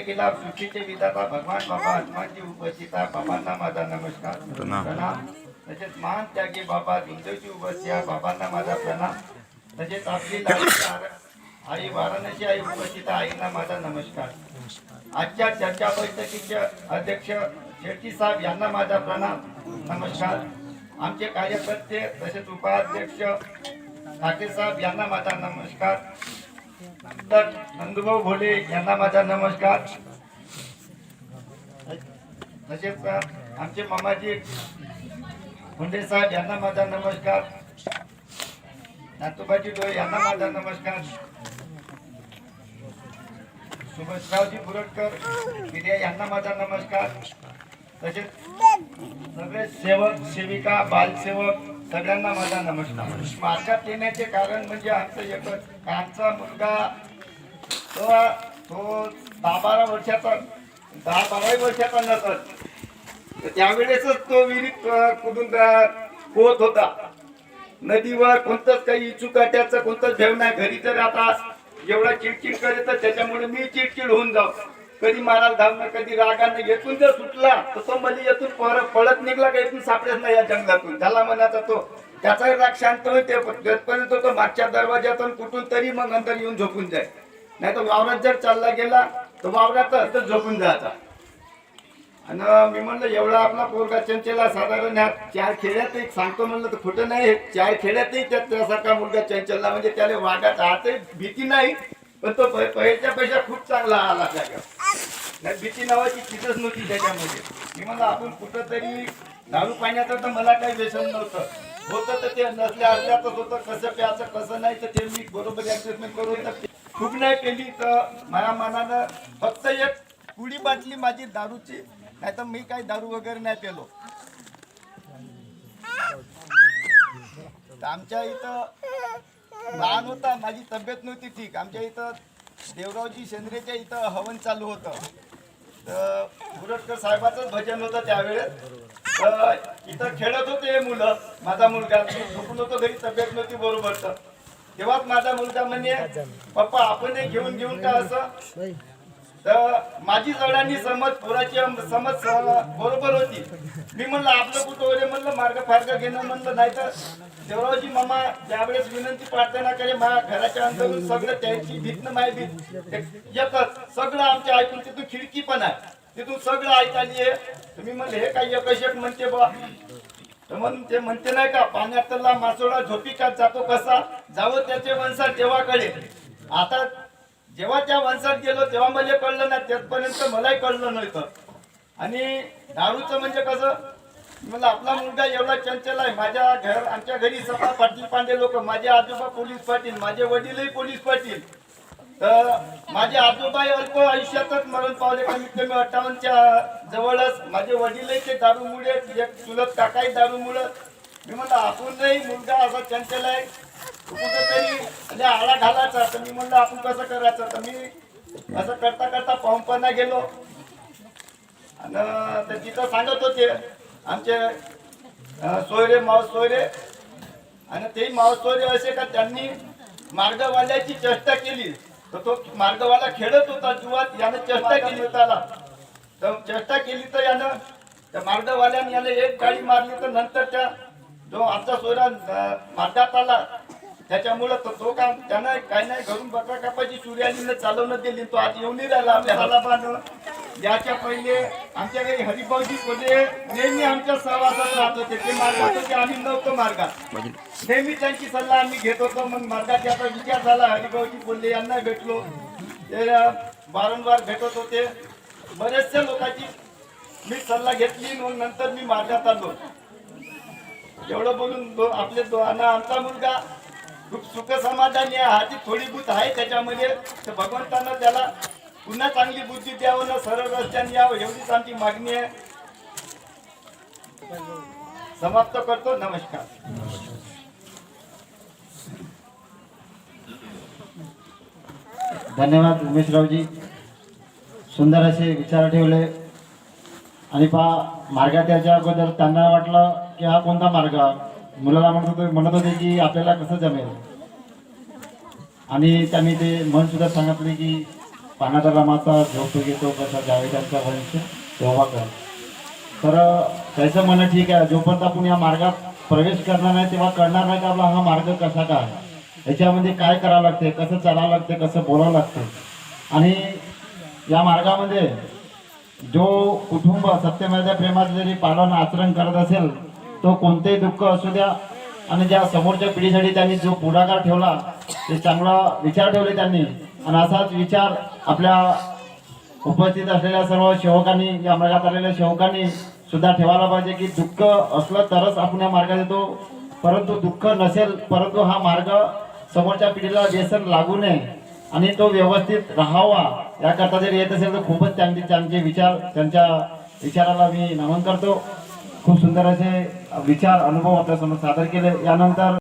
केला पृथ्वीचे विधाता भगवान बाबा हनुमानजी उपस्थित आहे बाबांना माझा नमस्कार. प्रणाम. तसेच महान त्यागी बाबा बाबांना माझा प्रणाम. तसेच आपली आई वाराणसी आई उपस्थित आईंना माझा नमस्कार. आजच्या चर्चा बैठकीचे अध्यक्ष शेट्टी साहेब यांना माझा प्रणाम. नमस्कार. आमचे कार्यकर्ते तसेच उपाध्यक्ष ठाकरे साहेब यांना माझा नमस्कार. नंदुभाऊ भोले यांना माझा नमस्कार. तसेच आमचे मामाजी मुंडे साहेब यांना माझा नमस्कार. नातूबाजी डोळे यांना माझा नमस्कार. सुभाषरावजी बुरटकर विद्या यांना माझा नमस्कार. तसेच सगळे सेवक सेविका बालसेवक सगळ्यांना माझा नमस्कार. मार्गात येण्याचे कारण म्हणजे आमचं एकच आमचा मुलगा तो तो दहा बारा वर्षाचा दहा बाराही वर्षाचा नसत तर त्यावेळेसच तो विहिरीत कुठून पोहत होता. नदीवर कोणतंच काही चुकाट्याचं कोणतंच भेव नाही. घरी तर आता एवढा चिडचिड करेल तर त्याच्यामुळे मी चिडचिड होऊन जाऊ. कधी मारायला धावणं कधी रागानं येथून जर सुटला तर तो मध्ये येथून पळ पळत निघला का येथून सापडेच नाही या जंगलातून? झाला मनाचा तो. त्याचाही राग शांत होते तो मागच्या दरवाज्यातून कुठून तरी मग नंतर येऊन झोपून जाय नाही तर वावरात जर चालला गेला तर वावरात तर झोपून जायचा आणि मी म्हणलं एवढा आपला पोरगा चंचला साधारण ह्या चार खेड्यात एक सांगतो म्हणलं तर खोटं नाही. चार खेड्यातही त्यासारखा मुलगा चंचलला म्हणजे त्याला वागात आहात भीती नाही. पण तो पहिल्याच्या पेक्षा खूप चांगला आला त्याच्या नाही भीती नावाची चीजच नव्हती त्याच्यामध्ये. मी म्हणलं आपण कुठंतरी दारू पाण्याचं तर मला काही व्यसन नव्हतं. होतं तर ते नसल्या असल्यातच होतं कसं प्यायचं कसं नाही तर ते मी बरोबर ऍडजस्टमेंट करून तर खूप नाही केली तर माझ्या मनानं फक्त एक पुडी बाटली माझी दारूची नाही तर मी काही दारू वगैरे नाही पेलो. आमच्या इथं लहान होता माझी तब्येत नव्हती ठीक. आमच्या इथं देवरावजी शेंद्रेच्या इथं हवन चालू होतं. तर गुरटकर साहेबाचंच भजन होतं त्यावेळेस. तर इथं खेळत होते हे मुलं माझा मुलगा. झोपून होतो घरी तब्येत नव्हती बरोबर. तर तेव्हाच माझा मुलगा म्हणे पप्पा आपण हे घेऊन घेऊन का असं तर माझी जडांनी समज पोराची समज बरोबर होती. मी म्हणलं आपलं कुठं वगैरे म्हणलं मार्ग फार्ग घेणं म्हणलं नाही तर देवरावजी मामा त्यावेळेस विनंती प्रार्थना करे माझ्या घराच्या अंतरून सगळं त्यांची भीत न माय भीत एकच सगळं आमच्या ऐकून तिथून खिडकी पण आहे. तिथून सगळं ऐकायला आहे तुम्ही म्हणले हे काय एकच एक म्हणते बा तर म्हणून ते म्हणते नाही का पाण्यातला मासोळा झोपी का जातो कसा? जावं त्याचे वंशा तेव्हाकडे. आता जेव्हा त्या माणसात गेलो तेव्हा मला कळलं नाही त्यापर्यंत मलाही कळलं नव्हतं. आणि दारूचं म्हणजे कसं मला आपला मुलगा एवढा चंचल आहे माझ्या घर आमच्या घरी सभा पाटील पांडे लोक माझे आजोबा पोलीस पाटील माझे वडीलही पोलीस पाटील. तर माझे आजोबाही अल्प आयुष्यातच मरण पावले कमीत कमी अठ्ठावन्नच्या जवळच. माझे वडीलही ते दारूमुळे चुलत काकाही दारूमुळे. मी म्हणलं आपणही मुलगा असा चंचल आहे. कुठंतरी आळा घालायचा. तर मी म्हणलं आपण कसं करायचं? तर मी असं करता करता पंपना गेलो. आणि तिथं सांगत होते आमचे सोयरे मावस सोयरे. आणि ते मावस सोयरे असे का त्यांनी मार्गवाल्याची चेष्टा केली. तर तो मार्गवाला खेळत होता जुवात यानं चेष्टा केली. त्याला तर चेष्टा केली तर यानं त्या मार्गवाल्याने याला एक गाडी मारली तर नंतर त्या जो आमचा सोयरा मार्गात आला त्याच्यामुळं तो तो काम त्यांना काही नाही घरून बकरा कापायची सूर्यालीनं चालवणं दिली तो आज येऊन राहिला आपल्या हालाबानं याच्या पहिले आमच्या घरी हरिभाऊजी कोल्हे नेहमी आमच्या सहवासात राहत होते. ते मार्गात होते आम्ही नव्हतो मार्गात. नेहमी त्यांची सल्ला आम्ही घेत होतो. मग मार्गात आता विचार झाला. हरिभाऊजी कोल्हे यांना भेटलो. ते वारंवार भेटत होते. बरेचसे लोकांची मी सल्ला घेतली मग नंतर मी मार्गात आलो. एवढं बोलून दो- आपले दो आणि आमचा मुलगा खूप सुख समाधानी आहे हाती थोडी बुद्ध आहे त्याच्यामध्ये. तर भगवंतांना त्याला पुन्हा चांगली बुद्धी द्यावं ना सरळ रस्त्याने यावं एवढीच आमची मागणी आहे. समाप्त करतो. नमस्कार. धन्यवाद उमेशरावजी. सुंदर असे विचार ठेवले. आणि पहा मार्गात याच्या अगोदर त्यांना वाटलं की हा कोणता मार्ग मुलाला म्हणत होते म्हणत होते की आपल्याला कसं जमेल? आणि त्यांनी ते मन सुद्धा सांगितले की पाण्याचा रामाचा झोप घेतो कसा जावेदांचा वंश तेव्हा कर. तर त्याचं म्हणणं ठीक आहे. जोपर्यंत आपण या मार्गात प्रवेश करणार नाही तेव्हा कळणार नाही का आपला हा मार्ग कसा काय याच्यामध्ये काय करावं लागते कसं चालावं लागते कसं बोलावं लागते आणि या मार्गामध्ये जो कुटुंब सत्यमेव प्रेमाचं जरी पालन आचरण करत असेल तो कोणतेही दुःख असू द्या आणि ज्या समोरच्या पिढीसाठी त्यांनी जो पुढाकार ठेवला ते चांगला विचार ठेवले त्यांनी. आणि असाच विचार आपल्या उपस्थित असलेल्या सर्व सेवकांनी या मार्गात आलेल्या सेवकांनी सुद्धा ठेवायला पाहिजे की दुःख असलं तरच आपण या मार्गात येतो. परंतु दुःख नसेल परंतु हा मार्ग समोरच्या पिढीला व्यसन लागू नये आणि तो व्यवस्थित राहावा. याकरता जर येत असेल तर खूपच त्यांचे त्यांचे विचार त्यांच्या विचाराला मी नमन करतो. खूप सुंदर असे विचार अनुभव आपल्यासमोर सादर केले. यानंतर